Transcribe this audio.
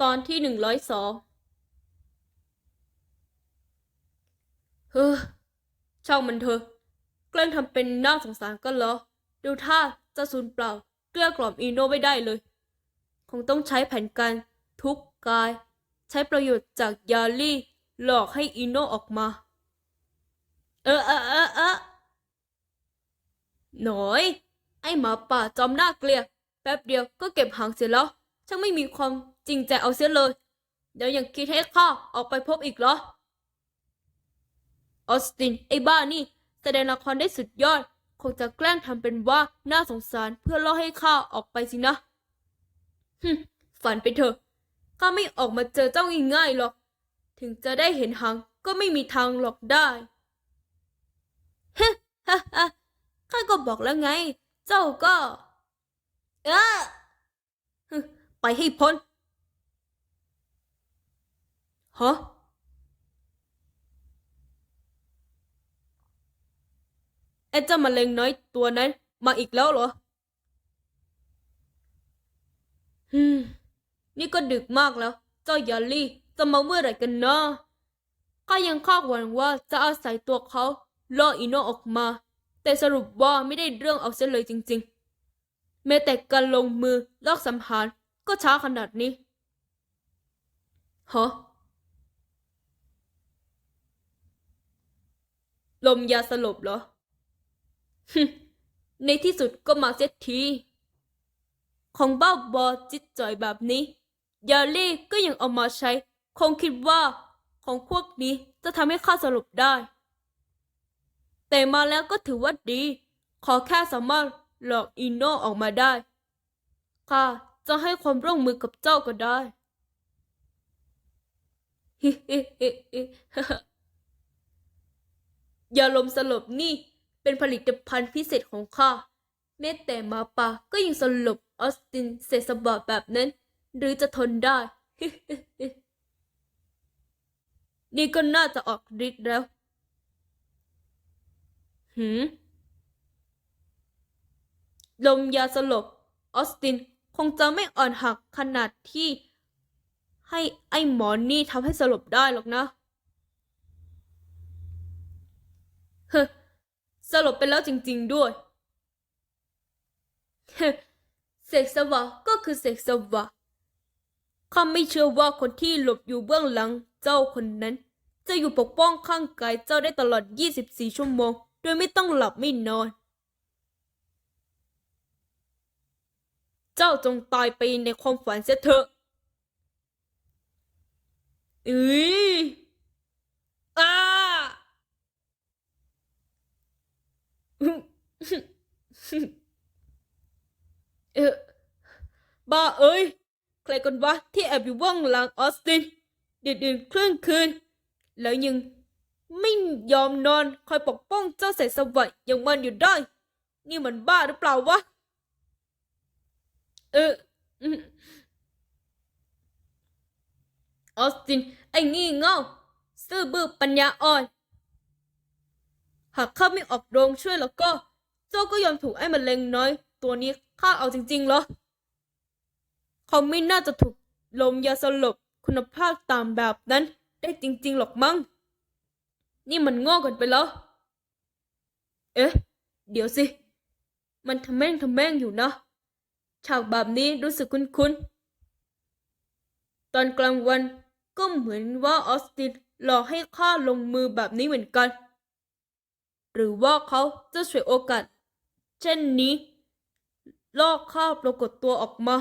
ตอนที่หนึ่งร้อยสองเฮ้อช่างมันเถอะแกล้งทำเป็นน่าสงสารก็เหรอดูท่าจะสูญเปล่าเกลี้ยกล่อมอีโน่ไม่ได้เลย คงต้องใช้แผนการทุกกาย ใช้ประโยชน์จากยาลี่หลอกให้อีโน่ออกมา เออเออเออเออหน่อย ไอหมาป่าจอมน่าเกลียแป๊บเดียวก็เก็บหางเสียแล้วช่างไม่มีความ จริงใจเอาเสียเลย เดี๋ยวยังคิดให้ข้าออกไปพบอีกเหรอ ออสติน ไอ้บ้านี่ แสดงละครได้สุดยอด คงจะแกล้งทำเป็นว่าน่าสงสารเพื่อล่อให้ข้าออกไปสินะฮึฝันไปเถอะ ข้าไม่ออกมาเจอเจ้าง่ายๆหรอก ถึงจะได้เห็นหางก็ไม่มีทางหลอกได้ฮะฮะฮะข้าก็บอกแล้วไง เจ้าก็ เออไปให้พ้น ฮะไอ้เจ้ามะเร็งน้อยตัวนั้น มาอีกแล้วเหรอฮึมนี่ก็ดึกมากแล้ว เจ้ายาลี่จะมาเมื่อไหร่กันนะข้ายังคาดหวังว่าจะอาศัยตัวเขาล่ออีโนออกมา แต่สรุปว่าไม่ได้เรื่องเอาเสียเลยจริง ๆ แม้แต่การลงมือลอกสัมหารก็ช้าขนาดนี้ฮะ ลมยาสลบเหรอ ในที่สุดก็มาเสียที ของบ้าบอจิตจ่อยแบบนี้ ยาเล่ก็ยังเอามาใช้ คงคิดว่าของพวกนี้จะทำให้ข้าสลบได้ แต่มาแล้วก็ถือว่าดี ขอแค่สามารถหลอกอินโนออกมาได้ ข้าจะให้ความร่วมมือกับเจ้าก็ได้ฮิฮิฮิฮิฮ่า ยาลมสลบนี่เป็นผลิตภัณฑ์พิเศษของข้าแม้แต่มาป่าก็ยังสลบออสตินเศษสบัดแบบนั้น หรือจะทนได้ นี่ก็น่าจะออกฤทธิ์แล้ว หืม ลมยาสลบออสตินคงจะไม่อ่อนหักขนาดที่ให้ไอ้หมอนี่ทำให้สลบได้หรอกนะ เฮ้อสลบไปแล้วจริง ๆด้วย เฮ้อเสกสวะก็คือเสกสวะข้าไม่เชื่อว่าคนที่หลบอยู่เบื้องหลังเจ้าคนนั้น จะอยู่ปกป้องข้างกายเจ้าได้ตลอด 24 ชั่วโมง โดยไม่ต้องหลับไม่นอน เจ้าจงตายไปในความฝันเสียเถอะ อือา เออบ้าเอ้ย ใครกันวะที่แอบอยู่เบื้องหลังออสตินเดือดดื่นเครื่องคืน แล้วยังไม่ยอมนอนคอยปกป้องเจ้าแสงสวัสดิ์อย่างมันอยู่ได้ นี่มันบ้าหรือเปล่าวะเอออออสติน ไอ้งี่เง่าซื่อบื้อปัญญาอ่อน หากข้าไม่ออกโรงช่วยแล้วก็ เจ้าก็ยอมถูกไอ้มะเร็งน้อย ตัวนี้ฆ่าเอาจริงๆเหรอเขาไม่น่าจะถูกลมยาสลบคุณภาพตามแบบนั้น ได้จริง ๆ หรอกมั้ง นี่มันโง่เกันไปแล้ว เอ๊ะ เดี๋ยวสิ มันทำแม่งทำแม่งอยู่นะ ฉากแบบนี้รู้สึกคุ้นๆ ตอนกลางวันก็เหมือนว่าออสตินหลอกให้ข้าลงมือแบบนี้เหมือนกัน หรือว่าเขาจะฉวยโอกาส เช่นนี้ลอกข้าปรากฏตัวออกมา